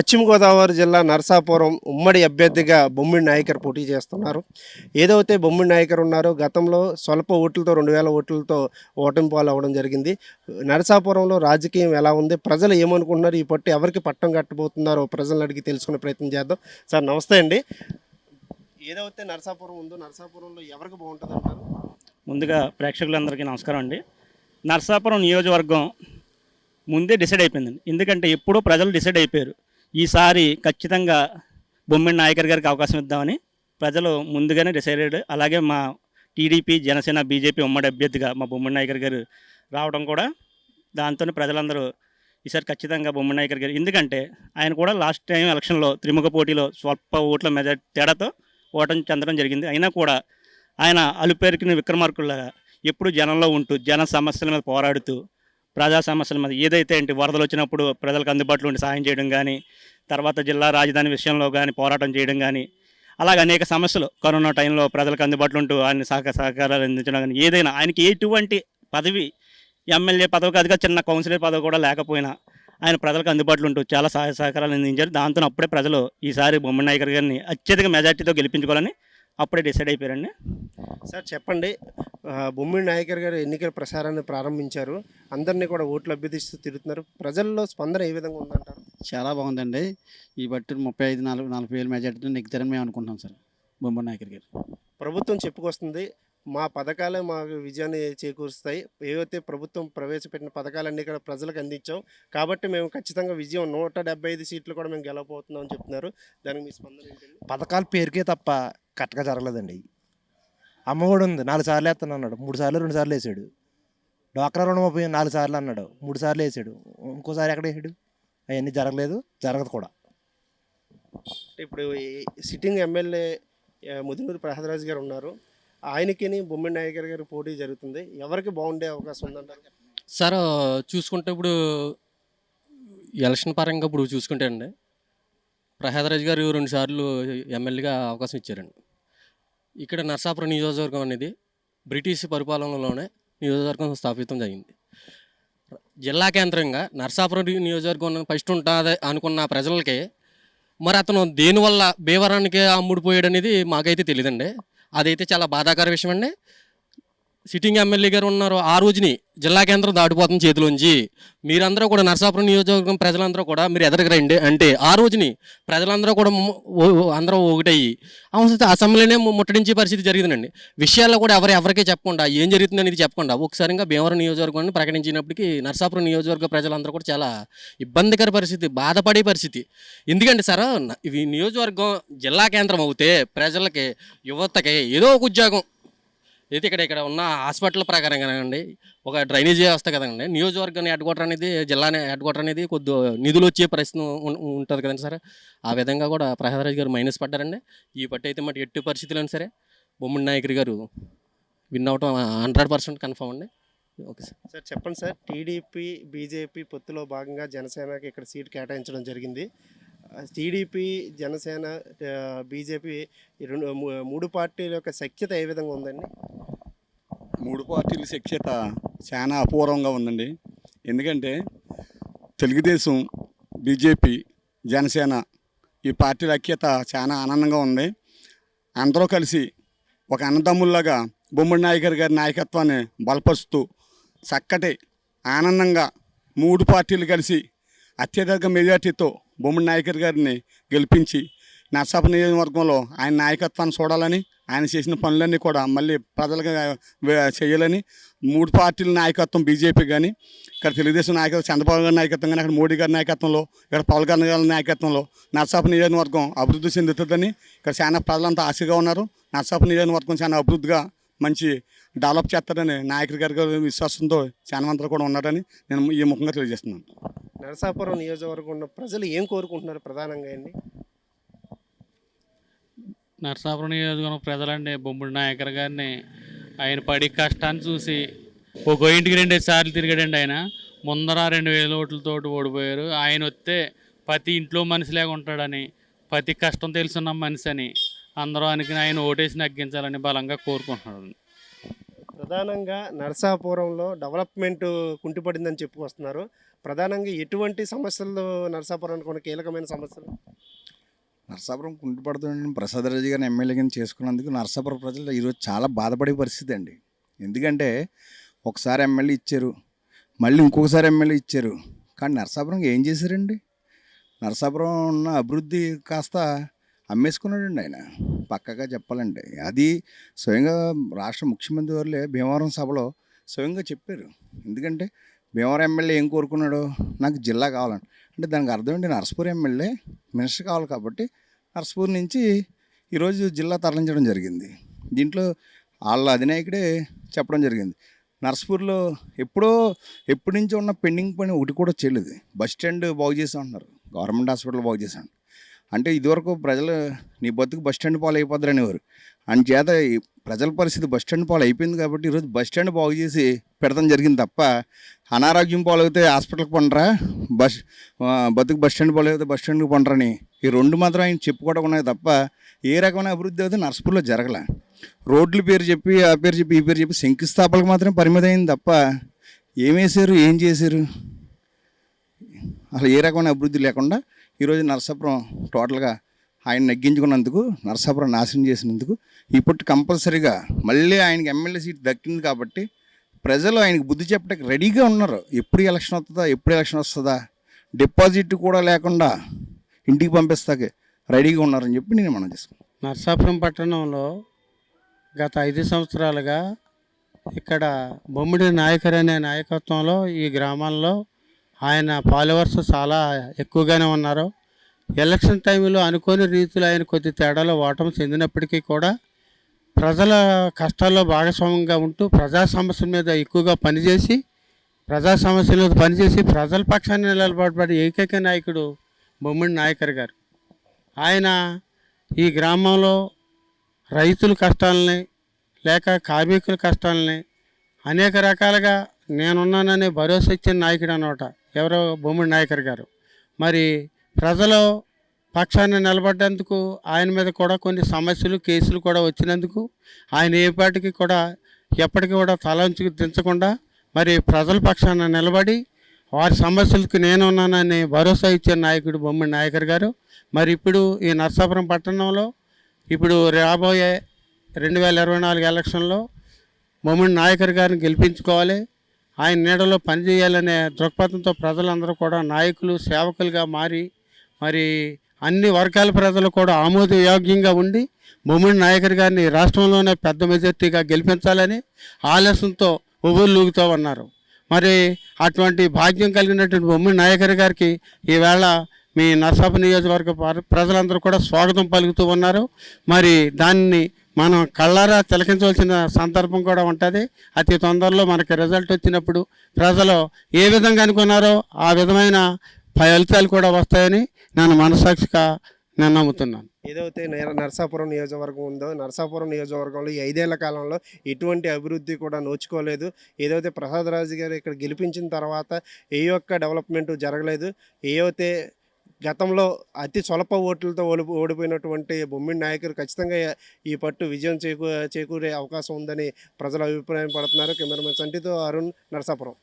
పశ్చిమ గోదావరి జిల్లా నరసాపురం ఉమ్మడి అభ్యర్థిగా బొమ్మిడి నాయకర్ పోటీ చేస్తున్నారు. ఏదైతే బొమ్మిడి నాయకర్ ఉన్నారో గతంలో స్వల్ప ఓట్లతో రెండు వేల ఓట్లతో ఓటమి పాలు అవ్వడం జరిగింది. నరసాపురంలో రాజకీయం ఎలా ఉంది? ప్రజలు ఏమనుకుంటున్నారు? ఈ పట్టు ఎవరికి పట్టం కట్టబోతున్నారో ప్రజలను అడిగి తెలుసుకునే ప్రయత్నం చేద్దాం. సార్ నమస్తే అండి. ఏదైతే నరసాపురం ఉందో నరసాపురంలో ఎవరికి బాగుంటుంది అంటారు? ముందుగా ప్రేక్షకులందరికీ నమస్కారం అండి. నరసాపురం నియోజకవర్గం ముందే డిసైడ్ అయిపోయిందండి. ఎందుకంటే ఎప్పుడూ ప్రజలు డిసైడ్ అయిపోయారు. ఈసారి ఖచ్చితంగా బొమ్మిడి నాయకర్ గారికి అవకాశం ఇద్దామని ప్రజలు ముందుగానే డిసైడెడ్ అలాగే మా టీడీపీ జనసేన బీజేపీ ఉమ్మడి అభ్యర్థిగా మా బొమ్మిడి నాయకర్ గారు రావడం కూడా దాంతో ప్రజలందరూ ఈసారి ఖచ్చితంగా బొమ్మిడి నాయకర్ గారు. ఎందుకంటే ఆయన కూడా లాస్ట్ టైం ఎలక్షన్లో త్రిముఖ పోటీలో స్వల్ప ఓట్ల మెజ తేడాతో ఓటమి చెందడం జరిగింది. అయినా కూడా ఆయన అలుపేరుకుని విక్రమార్కుల్లాగా ఎప్పుడు జనంలో ఉంటూ జన సమస్యల మీద పోరాడుతూ ప్రజా సమస్యల మీద ఏదైతే ఏంటి వరదలు వచ్చినప్పుడు ప్రజలకు అందుబాటులో ఉండి సాయం చేయడం కానీ తర్వాత జిల్లా రాజధాని విషయంలో కానీ పోరాటం చేయడం కానీ అలాగే అనేక సమస్యలు కరోనా టైంలో ప్రజలకు అందుబాటులో ఉంటూ ఆయన సహకార సహకారాలు అందించడం కానీ ఏదైనా ఆయనకి ఎటువంటి పదవి ఎమ్మెల్యే పదవి కాదుగా చిన్న కౌన్సిలర్ పదవి కూడా లేకపోయినా ఆయన ప్రజలకు అందుబాటులో ఉంటూ చాలా సహాయ సహకారాలు అందించారు. దాంతో అప్పుడే ప్రజలు ఈసారి బొమ్మ నాయకర్ గారిని అత్యధిక మెజార్టీతో గెలిపించుకోవాలని అప్పుడే డిసైడ్ అయిపోయారండి. సార్ చెప్పండి. బొమ్మిడి నాయకర్ గారు ఎన్నికల ప్రచారాన్ని ప్రారంభించారు. అందరినీ కూడా ఓట్లు అభ్యర్థిస్తూ తిరుగుతున్నారు. ప్రజల్లో స్పందన ఏ విధంగా ఉందంటారు? చాలా బాగుందండి. ఈ బట్టి ముప్పై ఐదు నలభై నలభై వేల మెజార్టీతో నెగ్గుతారని మేము అనుకుంటున్నాం సార్ బొమ్మ నాయకర్ గారు. ప్రభుత్వం చెప్పుకొస్తుంది మా పథకాలే మాకు విజయాన్ని చేకూరుస్తాయి. ఏవైతే ప్రభుత్వం ప్రవేశపెట్టిన పథకాలన్నీ కూడా ప్రజలకు అందించాం. కాబట్టి మేము ఖచ్చితంగా విజయం నూట డెబ్బై ఐదు సీట్లు కూడా మేము గెలవబోతున్నాం అని చెప్తున్నారు. దానికి మీ స్పందన ఏంటండి? పథకాలు పేరుకే తప్ప కరెక్ట్గా జరగలేదండి. అమ్మఒడి ఉంది నాలుగు సార్లు వేస్తాను అన్నాడు. మూడు సార్లు రెండు సార్లు వేసాడు. డ్వాక్రా రుణమాఫీ నాలుగు సార్లు అన్నాడు. మూడు సార్లు వేసాడు. ఇంకోసారి ఎక్కడ వేసాడు? అవన్నీ జరగలేదు జరగదు కూడా. ఇప్పుడు ఈ సిట్టింగ్ ఎమ్మెల్యే ముదినూరు ప్రసాదరాజు గారు ఉన్నారు. ఆయనకి బొమ్మిడి నాయకర్ గారి పోటీ జరుగుతుంది. ఎవరికి బాగుండే అవకాశం ఉందంటారు? సార్ చూసుకుంటే ఇప్పుడు ఎలక్షన్ పరంగా ఇప్పుడు చూసుకుంటే అండి ప్రహ్లాదరాజు గారు రెండు సార్లు ఎమ్మెల్యేగా అవకాశం ఇచ్చారండి. ఇక్కడ నర్సాపురం నియోజకవర్గం అనేది బ్రిటిష్ పరిపాలనలోనే నియోజకవర్గం స్థాపితం జరిగింది. జిల్లా కేంద్రంగా నర్సాపురం నియోజకవర్గం ఫస్ట్ ఉంటుంది అనుకున్న ప్రజలకి మరి అతను దేనివల్ల భీవరానికి అమ్ముడిపోయాడు అనేది మాకైతే తెలియదండి అదైతే చాలా బాధాకర విషయం అండి సిట్టింగ్ ఎమ్మెల్యే గారు ఉన్నారు. ఆ రోజుని జిల్లా కేంద్రం దాటిపోతుంది చేతిలోంచి. మీరందరూ కూడా నరసాపురం నియోజకవర్గం ప్రజలందరూ కూడా మీరు ఎదగరండి అంటే ఆ రోజుని ప్రజలందరూ కూడా అందరూ ఒకటయ్యి. అవసరం అసెంబ్లీనే ముట్టడించే పరిస్థితి జరిగిందండి. విషయాల్లో కూడా ఎవరు ఎవరికీ చెప్పకుండా ఏం జరుగుతుంది అనేది చెప్పకుండా ఒకసారిగా భీమవరం నియోజకవర్గాన్ని ప్రకటించినప్పటికీ నరసాపురం నియోజకవర్గ ప్రజలందరూ కూడా చాలా ఇబ్బందికర పరిస్థితి బాధపడే పరిస్థితి. ఎందుకంటే సార్ ఇవి నియోజకవర్గం జిల్లా కేంద్రం అవుతే ప్రజలకి యువతకి ఏదో ఒక ఉద్యోగం అయితే ఇక్కడ ఇక్కడ ఉన్న హాస్పిటల్ ప్రకారం కదండి ఒక డ్రైనేజీ వ్యవస్థ కదండి. నియోజకవర్గం హెడ్ క్వార్టర్ అనేది జిల్లా హెడ్ క్వార్టర్ అనేది కొద్ది నిధులు వచ్చే పరిస్థితి ఉం- ఉంటుంది కదండి సార్. ఆ విధంగా కూడా ప్రసాదరాజు గారు మైనస్ పడ్డారండి. ఈ పట్టు అయితే మటు ఎట్టి పరిస్థితులను సరే బొమ్మడి నాయకుడి గారు విన్ అవటం హండ్రెడ్ పర్సెంట్ కన్ఫర్మ్ అండి. Okay sir. సార్ చెప్పండి సార్. టీడీపీ బీజేపీ పొత్తులో భాగంగా జనసేనకి ఇక్కడ సీట్ కేటాయించడం జరిగింది. టీడీపీ జనసేన బీజేపీ రెండు మూ- మూడు పార్టీల యొక్క సఖ్యత ఏ విధంగా ఉందండి? మూడు పార్టీల సఖ్యత చాలా అపూర్వంగా ఉందండి. ఎందుకంటే తెలుగుదేశం బీజేపీ జనసేన ఈ పార్టీల ఐక్యత చాలా ఆనందంగా ఉంది. అందరూ కలిసి ఒక అన్నదమ్ముల్లాగా బొమ్మడి నాయకర్ గారి నాయకత్వాన్ని బలపరుస్తూ చక్కటి ఆనందంగా మూడు పార్టీలు కలిసి అత్యధిక మెజార్టీతో బొమ్మడి నాయకర్ గారిని గెలిపించి నర్సాప నియోజకవర్గంలో ఆయన నాయకత్వాన్ని చూడాలని ఆయన చేసిన పనులన్నీ కూడా మళ్ళీ ప్రజలకు చేయాలని మూడు పార్టీల నాయకత్వం బీజేపీ కానీ ఇక్కడ తెలుగుదేశం నాయకత్వం చంద్రబాబు గారి నాయకత్వం కానీ అక్కడ మోడీ గారి నాయకత్వంలో ఇక్కడ పవన్ కళ్యాణ్ గారి నాయకత్వంలో నర్సాప నియోజకవర్గం అభివృద్ధి చెందుతుందని ఇక్కడ చాలా ప్రజలంతా ఆశగా ఉన్నారు. నర్సాప నియోజకవర్గం చాలా అభివృద్ధిగా మంచి డెవలప్ చేస్తారని నాయకుడి గారి గారి విశ్వాసంతో చాలా మంది కూడా ఉన్నారని నేను ఈ ముఖంగా తెలియజేస్తున్నాను. నరసాపురం నియోజకవర్గం ఉన్న ప్రజలు ఏం కోరుకుంటున్నారు ప్రధానంగా అండి? నరసాపురం నియోజకవర్గం ప్రజలండి బొమ్ముడి నాయకర్ గారిని ఆయన పడి కష్టాన్ని చూసి ఒక ఇంటికి రెండు సార్లు తిరిగాడండి ఆయన. ముందర రెండు వేల ఓట్లతో ఓడిపోయారు. ఆయన వస్తే ప్రతి ఇంట్లో మనిషిలాగా ఉంటాడని ప్రతి కష్టం తెలుసున్న మనిషి అని అందరూ అనుకుని ఆయన ఓటేసి నగ్గించాలని బలంగా కోరుకుంటున్నాడు ప్రధానంగా నరసాపురంలో డెవలప్మెంట్ కుంటిపడిందని చెప్పుకొస్తున్నారు. ప్రధానంగా ఎటువంటి సమస్యలు నరసాపురానికి కొన్ని కీలకమైన సమస్యలు? నరసాపురం కుంటుపడుతున్న ప్రసాదరాజు గారిని ఎమ్మెల్యేగా చేసుకున్నందుకు నరసాపురం ప్రజలు ఈరోజు చాలా బాధపడే పరిస్థితి అండి. ఎందుకంటే ఒకసారి ఎమ్మెల్యే ఇచ్చారు మళ్ళీ ఇంకొకసారి ఎమ్మెల్యే ఇచ్చారు. కానీ నరసాపురం ఏం చేశారండి? నరసాపురం ఉన్న అభివృద్ధి కాస్త అమ్మేసుకున్నాడండి ఆయన. పక్కగా చెప్పాలంటే. అది స్వయంగా రాష్ట్ర ముఖ్యమంత్రి వారులే భీమవరం సభలో స్వయంగా చెప్పారు. ఎందుకంటే భీమవరం ఎమ్మెల్యే ఏం కోరుకున్నాడు? నాకు జిల్లా కావాలని. అంటే దానికి అర్థం ఏంటి? నర్సపూర్ ఎమ్మెల్యే మినిస్టర్ కావాలి కాబట్టి నర్సపూర్ నుంచి ఈరోజు జిల్లా తరలించడం జరిగింది. దీంట్లో వాళ్ళ అధినాయకుడే చెప్పడం జరిగింది. నర్సపూర్లో ఎప్పుడో ఎప్పటి నుంచో ఉన్న పెండింగ్ పని ఒకటి కూడా చేయలేదు. బస్ స్టాండ్ బాగు చేసాం అంటున్నారు గవర్నమెంట్ హాస్పిటల్ బాగు చేశాం. అంటే ఇదివరకు ప్రజలు నీ బతుకు బస్ స్టాండ్ పాలు అయిపోద్ది అనేవారు చేత ప్రజల పరిస్థితి బస్ స్టాండ్ పాలు అయిపోయింది కాబట్టి ఈరోజు బస్ స్టాండ్ బాగు చేసి పెడతాం జరిగింది తప్ప అనారోగ్యం పాలైతే హాస్పిటల్కి పండరా? బస్ బతుకు బస్ స్టాండ్ పాలైతే బస్ స్టాండ్కి పండరని. ఈ రెండు మాత్రం ఆయన చెప్పుకోవడం ఉన్నాయి తప్ప ఏ రకమైన అభివృద్ధి అయితే నర్సపూర్లో జరగలే. రోడ్ల పేరు చెప్పి ఆ పేరు చెప్పి ఈ పేరు చెప్పి శంకుస్థాపనకు మాత్రం పరిమితమైంది తప్ప ఏమేశారు ఏం చేశారు? అసలు ఏ రకమైన అభివృద్ధి లేకుండా ఈరోజు నరసాపురం టోటల్గా ఆయన నగ్గించుకున్నందుకు నరసాపురం నాశనం చేసినందుకు ఇప్పుడు కంపల్సరీగా మళ్ళీ ఆయనకి ఎమ్మెల్యే సీట్ దక్కింది కాబట్టి ప్రజలు ఆయనకు బుద్ధి చెప్పడానికి రెడీగా ఉన్నారు. ఎప్పుడు ఎలక్షన్ వస్తుందా ఎప్పుడు ఎలక్షన్ వస్తుందా డిపాజిట్ కూడా లేకుండా ఇంటికి పంపిస్తాకి రెడీగా ఉన్నారని చెప్పి నేను మనం చేసుకున్నాను నర్సాపురం పట్టణంలో గత ఐదు సంవత్సరాలుగా ఇక్కడ బొమ్మిడి నాయకర్ అనే నాయకత్వంలో ఈ గ్రామాల్లో ఆయన ఫాలోవర్స్ చాలా ఎక్కువగానే ఉన్నారు. ఎలక్షన్ టైంలో అనుకోని రీతిలో ఆయన కొద్ది తేడాలో ఓటమి చెందినప్పటికీ కూడా ప్రజల కష్టాల్లో భాగస్వామ్యంగా ఉంటూ ప్రజా సమస్యల మీద ఎక్కువగా పనిచేసి ప్రజా సమస్యల మీద పనిచేసి ప్రజల పక్షాన్ని నిలబడి ఏకైక నాయకుడు బొమ్మిడి నాయకర్ గారు. ఆయన ఈ గ్రామంలో రైతుల కష్టాలని లేక కార్మికుల కష్టాలని అనేక రకాలుగా నేనున్నాననే భరోసా ఇచ్చిన నాయకుడు అనమాట ఎవరో బొమ్మిడి నాయకర్ గారు. మరి ప్రజలు పక్షాన్ని నిలబడ్డందుకు ఆయన మీద కూడా కొన్ని సమస్యలు కేసులు కూడా వచ్చినందుకు ఆయన ఏ పాటికి కూడా ఎప్పటికీ కూడా తలంచుకు దించకుండా మరి ప్రజల పక్షాన నిలబడి వారి సమస్యలకు నేనున్నానని భరోసా ఇచ్చే నాయకుడు బొమ్మడి నాయకర్ గారు. మరి ఇప్పుడు ఈ నర్సాపురం పట్టణంలో ఇప్పుడు రాబోయే రెండు వేల ఇరవై నాలుగు ఎలక్షన్లో బొమ్మడి నాయకర్ గారిని గెలిపించుకోవాలి. ఆయన నీడలో పనిచేయాలనే దృక్పథంతో ప్రజలందరూ కూడా నాయకులు సేవకులుగా మారి మరి అన్ని వర్గాల ప్రజలు కూడా ఆమోదయోగ్యంగా ఉండి బొమ్మిడి నాయకర్ గారిని రాష్ట్రంలోనే పెద్ద మెజార్టీగా గెలిపించాలని ఆలస్యంతో ఉబుర్లూగుతూ ఉన్నారు. మరి అటువంటి భాగ్యం కలిగినటువంటి బొమ్మిడి నాయకర్ గారికి ఈవేళ మీ నర్సాపు నియోజకవర్గ ప్రజలందరూ కూడా స్వాగతం పలుకుతూ ఉన్నారు. మరి దాన్ని మనం కళ్ళారా తిలకించవలసిన సందర్భం కూడా ఉంటుంది. అతి తొందరలో మనకి రిజల్ట్ వచ్చినప్పుడు ప్రజలు ఏ విధంగా అనుకున్నారో ఆ విధమైన ఫలితాలు కూడా వస్తాయని నన్ను మనసాక్షిగా నేను నమ్ముతున్నాను. ఏదైతే నరసాపురం నియోజకవర్గం ఉందో నరసాపురం నియోజకవర్గంలో ఈ ఐదేళ్ళ కాలంలో ఎటువంటి అభివృద్ధి కూడా నోచుకోలేదు. ఏదైతే ప్రసాద్ రాజు గారు ఇక్కడ గెలిపించిన తర్వాత ఏ యొక్క డెవలప్మెంట్ జరగలేదు. ఏవైతే గతంలో అతి స్వల్ప ఓట్లతో ఓడి ఓడిపోయినటువంటి బొమ్మిడి నాయకులు ఖచ్చితంగా ఈ పట్టు విజయం చేకూ చేకూరే అవకాశం ఉందని ప్రజలు అభిప్రాయం పడుతున్నారు. కెమెరామెన్ సంటితో అరుణ్ నరసాపురం.